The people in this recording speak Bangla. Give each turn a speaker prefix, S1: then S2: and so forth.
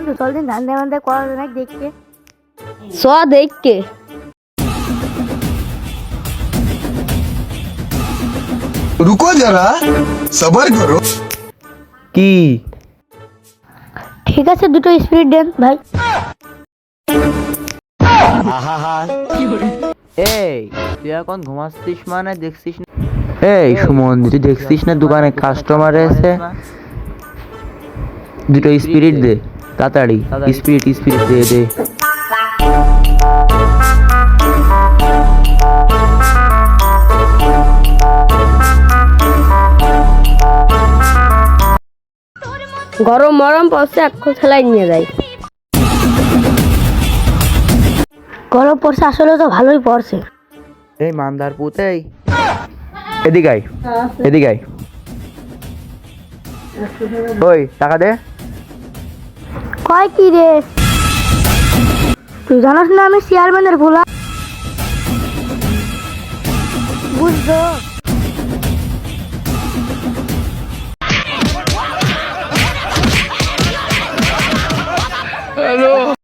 S1: বন্ধু করা যায়
S2: রুকো যারা করো
S3: কি?
S1: ঠিক আছে দুটো স্পিরিট দেন ভাই।
S3: এই তুই এখন ঘুমাচ্ছিস মানে দেখছিস না? এই সুমন তুই দেখছিস না দোকানে কাস্টমার এসে? দুটো স্পিরিট দে। তাড়াতাড়ি স্পিরিট স্পিরিট দিয়ে দে
S4: গরম মরম পড়ছে এক খেলাই নিয়ে যাই।
S1: গরম পড়ছে আসলে তো ভালোই পড়ছে।
S3: এই মান্দার পুত এদিকে আয় এদিকে আয়। ওই টাকা দে।
S1: কয় কি রে? তুই জানাস না আমি চেয়ারম্যানের ভোলা? বুঝছ